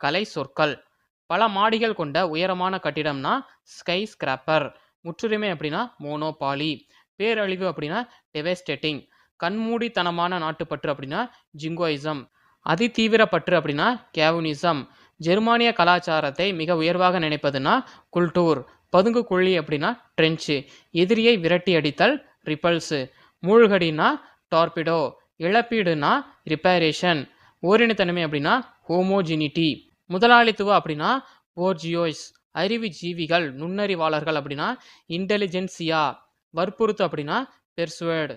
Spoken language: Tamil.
கலை சொற்கள். பல மாடிகள் கொண்ட உயரமான கட்டிடம்னா ஸ்கை ஸ்கிராப்பர் முற்றுரிமை அப்படின்னா மோனோபாலி பேரழிவு அப்படின்னா டெவஸ்டேட்டிங் கண்மூடித்தனமான நாட்டுப்பற்று அப்படின்னா ஜிங்கோயிசம் அதிதீவிர பற்று அப்படின்னா கேவுனிசம் ஜெர்மானிய கலாச்சாரத்தை மிக உயர்வாக நினைப்பதுன்னா குல்டூர் பதுங்கு குழி அப்படின்னா ட்ரென்ச்சு எதிரியை விரட்டி அடித்தல் ரிப்பல்ஸு மூழ்கடினா டார்பிடோ இழப்பீடுனா ரிப்பேரேஷன் ஓரினத்தன்மை அப்படின்னா ஹோமோஜினிட்டி முதலாளித்துவம் அப்படின்னா போர்ஜியோஸ் அறிவு ஜீவிகள் நுண்ணறிவாளர்கள் அப்படின்னா இன்டெலிஜென்சியா வற்புறுத்து அப்படின்னா பெர்சுவேர்டு